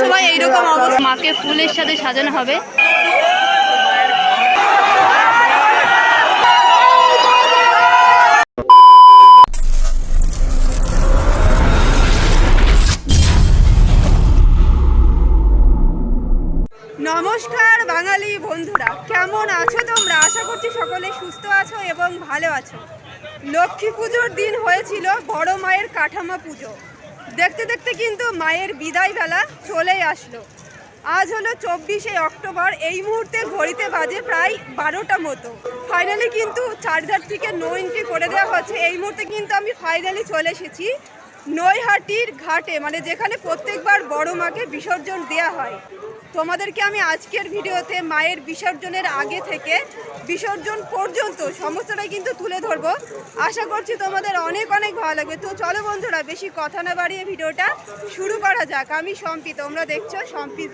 সময় এইরকম অবস্থা। মাকে ফুলের সাথে সাজানো হবে। নমস্কার বাঙালি বন্ধুরা কেমন আছো তোমরা? আশা করছি সকলে সুস্থ আছো এবং ভালো আছো। লক্ষ্মী পুজোর দিন হয়েছিল বড় মায়ের কাঠামো পুজো। দেখতে দেখতে কিন্তু মায়ের বিদায় বেলা চলেই আসলো। আজ হলো চব্বিশে অক্টোবর, এই মুহূর্তে ঘড়িতে বাজে প্রায় বারোটা মতো। ফাইনালি কিন্তু চার্জার থেকে নো এন্ট্রি করে দেওয়া হচ্ছে। এই মুহূর্তে কিন্তু আমি ফাইনালি চলে এসেছি নৈহাটির ঘাটে মানে যেখানে প্রত্যেকবার বড় মাকে বিসর্জন দেওয়া হয়। তোমাদেরকে আমি আজকের ভিডিওতে মায়ের বিসর্জনের আগে থেকে বিসর্জন পর্যন্ত সমস্তটাই কিন্তু তুলে ধরব। আশা করছি তোমাদের অনেক অনেক ভালো লাগবে। তো চলো বন্ধুরা, বেশি কথা না বাড়িয়ে ভিডিওটা শুরু করা যাক। আমি সম্পি, তোমরা দেখছ সম্পিস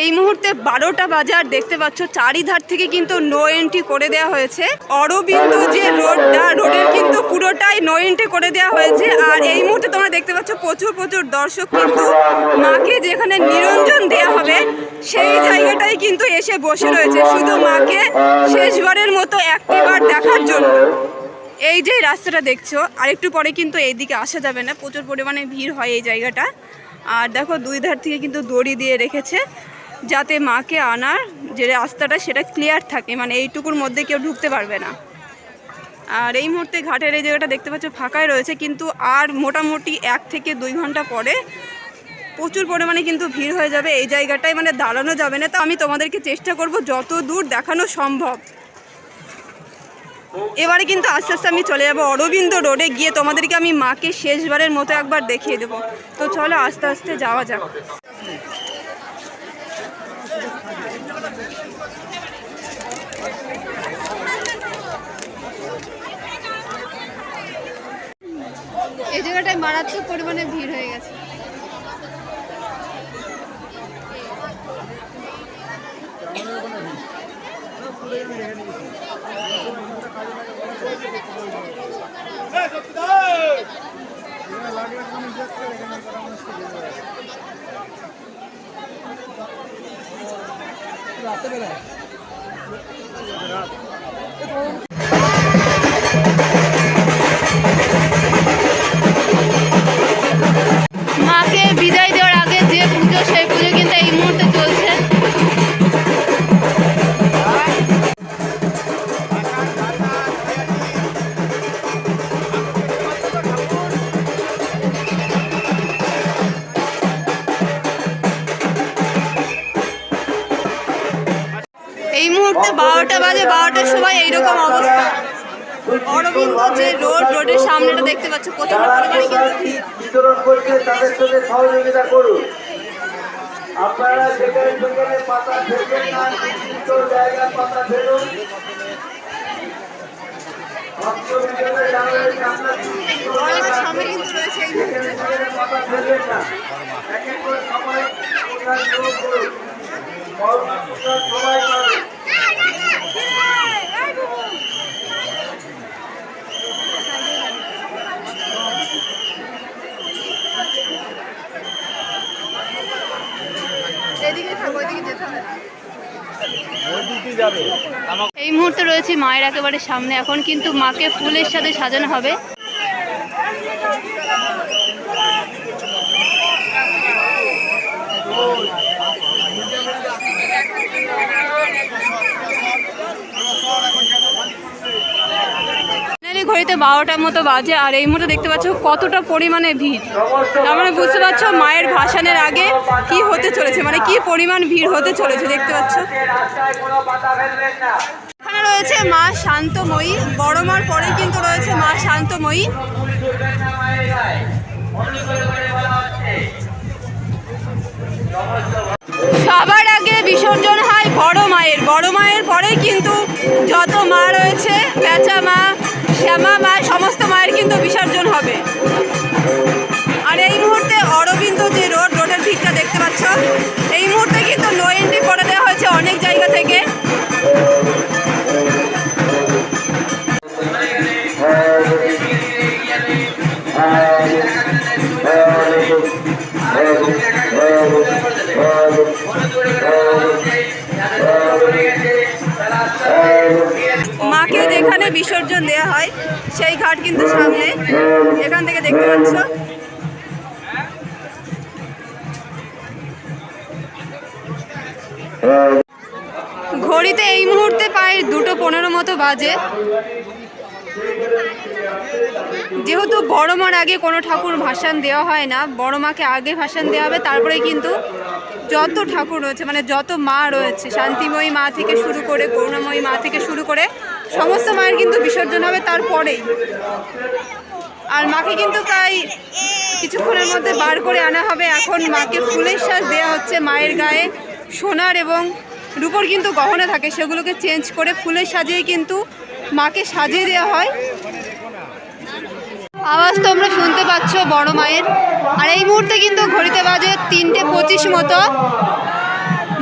এই মুহূর্তে বারোটা বাজার দেখতে পাচ্ছ। চারিধার থেকে কিন্তু নো এন্ট্রি করে দেওয়া হয়েছে। অরবিন্দ যে রোডটা, রোডের কিন্তু পুরোটাই নো এন্ট্রি করে দেওয়া হয়েছে। আর এই মুহূর্তে তোমরা দেখতে পাচ্ছ, প্রচুর প্রচুর দর্শক কিন্তু মাকে যেখানে নিরঞ্জন দেওয়া হবে, সেই জায়গাটাই কিন্তু এসে বসে রয়েছে। শুধু মাকে শেষবারের মতো একটিবার দেখার জন্য। এই যে রাস্তাটা দেখছ আর একটু পরে কিন্তু এইদিকে আসা যাবে না। প্রচুর পরিমাণে ভিড় হয় এই জায়গাটা। আর দেখো, দুই ধার থেকে কিন্তু দড়ি দিয়ে রেখেছে। যাতে মাকে আনার যে রাস্তাটা, সেটা ক্লিয়ার থাকে। মানে এইটুকুর মধ্যে কেউ ঢুকতে পারবে না। আর এই মুহূর্তে ঘাটের এই জায়গাটা দেখতে পাচ্ছ, ফাঁকাই রয়েছে। কিন্তু আর মোটামুটি এক থেকে দুই ঘণ্টা পরে প্রচুর পরিমাণে কিন্তু ভিড় হয়ে যাবে। এই জায়গাটায় মানে দাঁড়ানো যাবে না। তো আমি তোমাদেরকে চেষ্টা করব যত দূর দেখানো সম্ভব। এবারে কিন্তু আস্তে আস্তে আমি চলে যাব অরবিন্দ রোডে। গিয়ে তোমাদেরকে আমি মাকে শেষবারের মতো একবার দেখিয়ে দেবো। তো চলো আস্তে আস্তে যাওয়া যাক এই জায়গাটায় মারাত্মক পরিমাণে ভিড় হয়ে গেছে। বারোটা বাজে বারোটার সময় এইরকম অবস্থা। অরবিন্দ যে রোড রোডের সামনেটা দেখতে পাচ্ছ প্রচণ্ড পরিমাণে কিন্তু বিতরণ করছে তাদের সাথে সহযোগিতা করুন। আপনারা যেখানে যেখানে পাতা ফেলবেন না নির্দিষ্ট জায়গায় পাতা ফেলুন ভক্তবিজয়দের জানাবেন যে আপনার নির্দিষ্ট অনেক জায়গা সামনে কিন্তু রয়েছে এই যেখানে যেখানে পাতা ফেলবেন না। এক এক করে সবাই এদিকে থাকো এদিকে যেতে হবে এই মুহূর্তে রয়েছে মায়ের একেবারে সামনে। এখন কিন্তু মাকে ফুলের সাথে সাজানো হবে। ঘড়িতে বারোটার মতো বাজে আর এই মুহূর্তে দেখতে পাচ্ছ কতটা পরিমাণে ভিড়। তার মানে বুঝতে পারছ মায়ের ভাসানের আগে কি হতে চলেছে মানে কি পরিমাণ ভিড় হতে চলেছে দেখতে পাচ্ছ। এখানে রয়েছে মা শান্তময়ী, বড় মার পরে কিন্তু রয়েছে মা শান্তময়ী। সবার আগে বিসর্জন হয় বড় মায়ের বড় মায়ের পরে কিন্তু যত মা রয়েছে বেচা মা শ্যামা মা সমস্ত মায়ের বিসর্জন দেওয়া হয়, সেই ঘাট কিন্তু সামনে। এখান থেকে দেখতে পাচ্ছ। ঘড়িতে এই মুহূর্তে প্রায় দুটো পনেরো মতো বাজে। যেহেতু বড় মার আগে কোনো ঠাকুর ভাসান দেওয়া হয় না, বড় মাকে আগে ভাসান দেওয়া হবে, তারপরে কিন্তু যত ঠাকুর রয়েছে মানে যত মা রয়েছে, শান্তিময়ী মা থেকে শুরু করে, করুণাময়ী মা থেকে শুরু করে সমস্ত মায়ের কিন্তু বিসর্জন হবে তারপরেই। আর মাকে কিন্তু তাই কিছুক্ষণের মধ্যে বার করে আনা হবে। এখন মাকে ফুলের শ্বাস দেওয়া হচ্ছে মায়ের গায়ে। সোনার এবং রূপর কিন্তু গহনা থাকে, সেগুলোকে চেঞ্জ করে ফুলের সাজিয়ে কিন্তু মাকে সাজিয়ে দেওয়া হয়। আওয়াজ তোমরা শুনতে পাচ্ছ বড় মায়ের। আর এই মুহূর্তে কিন্তু ঘড়িতে বাজে তিনটে পঁচিশ মতো।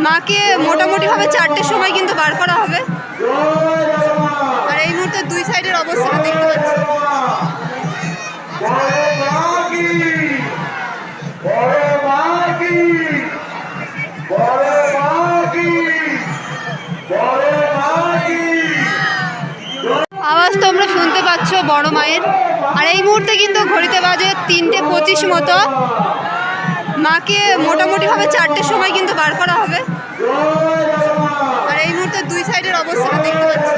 মাকে মোটামুটিভাবে চারটের সময় কিন্তু বার করা হবে আর এই মুহূর্তে দুই সাইডের অবস্থাটা দেখতে পাচ্ছি আওয়াজ তোমরা শুনতে পাচ্ছ বড় মায়ের? আর এই মুহূর্তে কিন্তু ঘড়িতে বাজে তিনটে পঁচিশ মতো। মাকে মোটামুটিভাবে চারটের সময় কিন্তু বার করা হবে আর এই মুহূর্তে দুই সাইডের অবস্থাটা দেখতে পাচ্ছি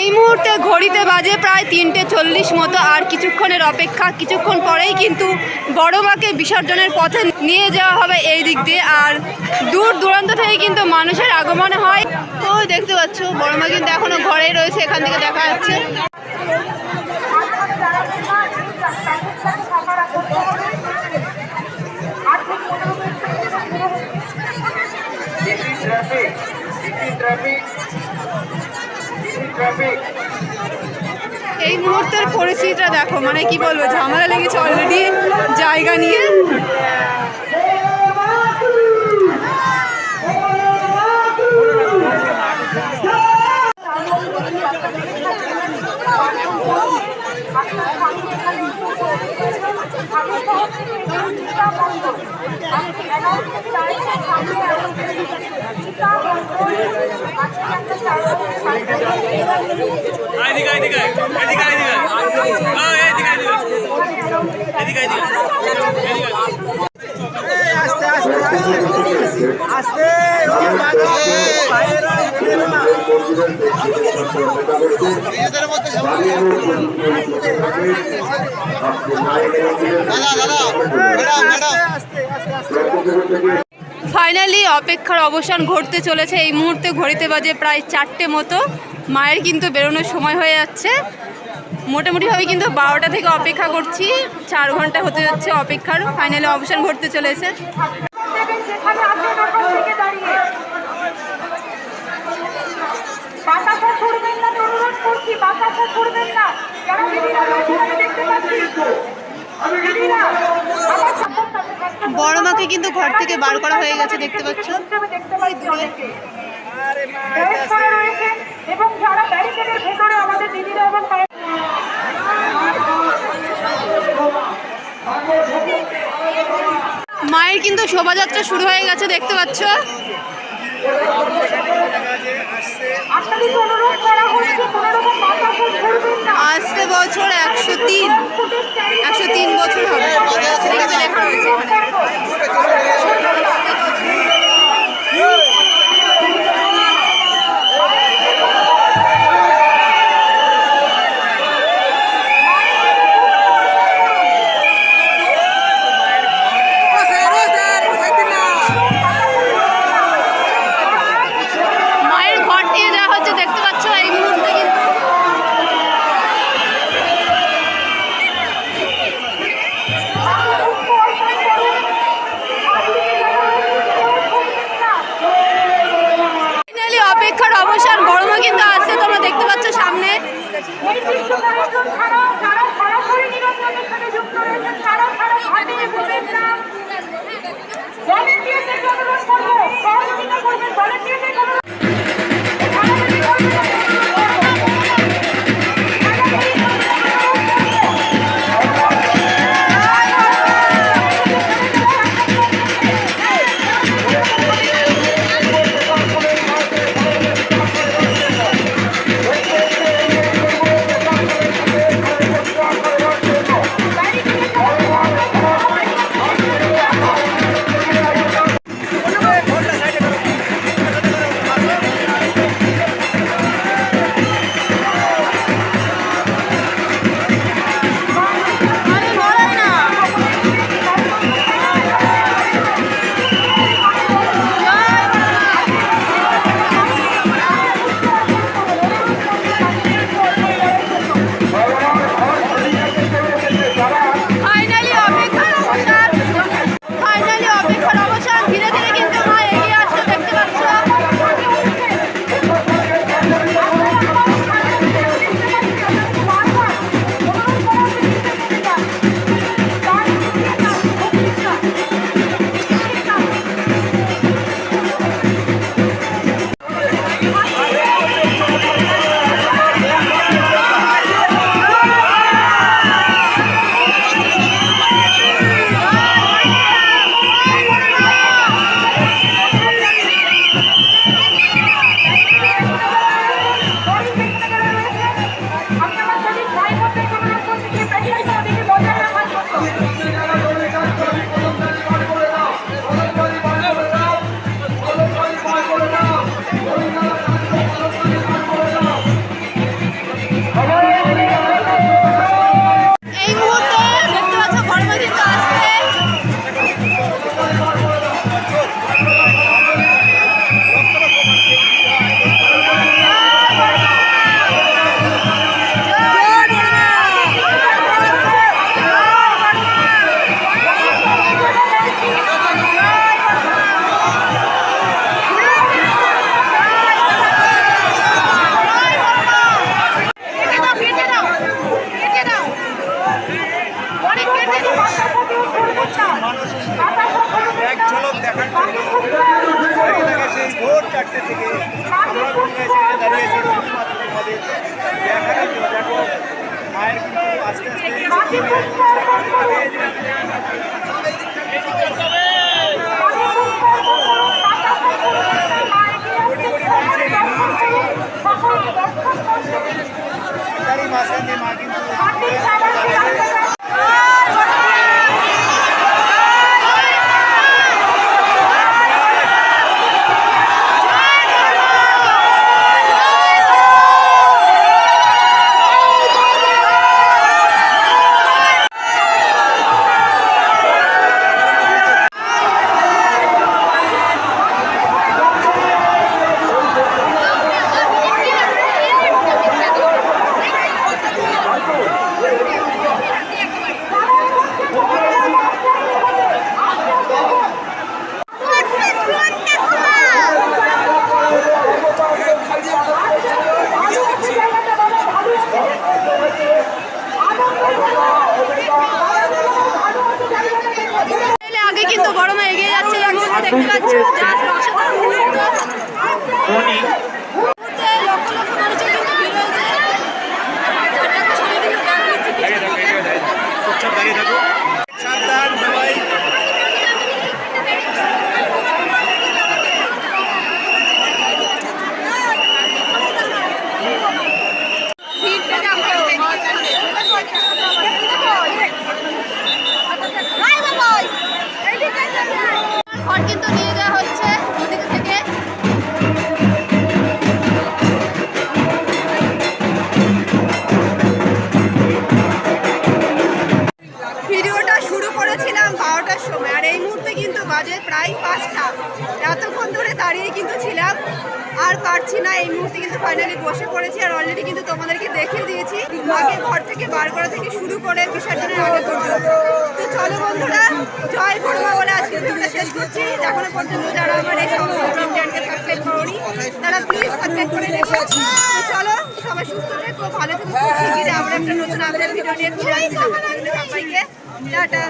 এই মুহূর্তে ঘড়িতে বাজে প্রায় তিনটে চল্লিশ মতো আর কিছুক্ষণের অপেক্ষা। কিছুক্ষণ পরেই কিন্তু বড় মাকে বিসর্জনের পথে নিয়ে যাওয়া হবে এই দিক দিয়ে। আর দূর দূরান্ত থেকে কিন্তু মানুষের আগমন হয়। ও দেখতে পাচ্ছ বড় মা কিন্তু এখনও ঘরেই রয়েছে এখান থেকে দেখা যাচ্ছে। ট্রাফিক ট্রাফিক ট্রাফিক এই মুহূর্তের পরিস্থিতিটা দেখো মানে কি বলব ঝামেলা লেগেছে অলরেডি জায়গা নিয়ে। ফাইনালি অপেক্ষার অবসান ঘটতে চলেছে। এই মুহূর্তে ঘড়িতে বাজে প্রায় চারটে মতো। মায়ের কিন্তু বেরোনোর সময় হয়ে যাচ্ছে। মোটামুটিভাবে কিন্তু বারোটা থেকে অপেক্ষা করছি। চার ঘণ্টা হতে যাচ্ছে অপেক্ষার। ফাইনালি অবসান ঘটতে চলেছে। বড় মাকে কিন্তু ঘর থেকে বার করা হয়ে গেছে দেখতে পাচ্ছ। এবং যারা ব্যারিকেডের ভেতরে আমাদের দিদিরা এবং মায়ের কিন্তু শোভাযাত্রা শুরু হয়ে গেছে দেখতে পাচ্ছ? আসতে বছর একশো তিন। একশো তিন বছর হবে। লেখা রয়েছে ভলেন্টিয়ারদের অনুরোধ করব সহযোগিতা করবেন ভলেন্টিয়ারদের আস্তে তারই কিন্তু গরমে এগিয়ে যাচ্ছে দেখতে পাচ্ছ প্রায় পাঁচটা। এতক্ষণ ধরে দাঁড়িয়ে কিন্তু ছিলাম। আর পারছি না এই মুহূর্তে কিন্তু ফাইনালি বসে পড়েছি। আর অলরেডি কিন্তু তোমাদেরকে দেখিয়ে দিয়েছি। মাকে ঘর থেকে বার করা থেকে শুরু করে বিসর্জনের আগে পর্যন্ত। তো চলো বন্ধুরা, জয় বড়মা বলে আজকে ভিডিওটা শেষ করছি। এখনও পর্যন্ত যারা আমার এই চ্যানেলকে সাবস্ক্রাইব করনি, তারা প্লিজ সাবস্ক্রাইব করে তো চলো, সবাই সুস্থ থেকো, ভালো থেকো আবার একটা নতুন আপডেট ভিডিও নিয়ে সবাইকে, টাটা।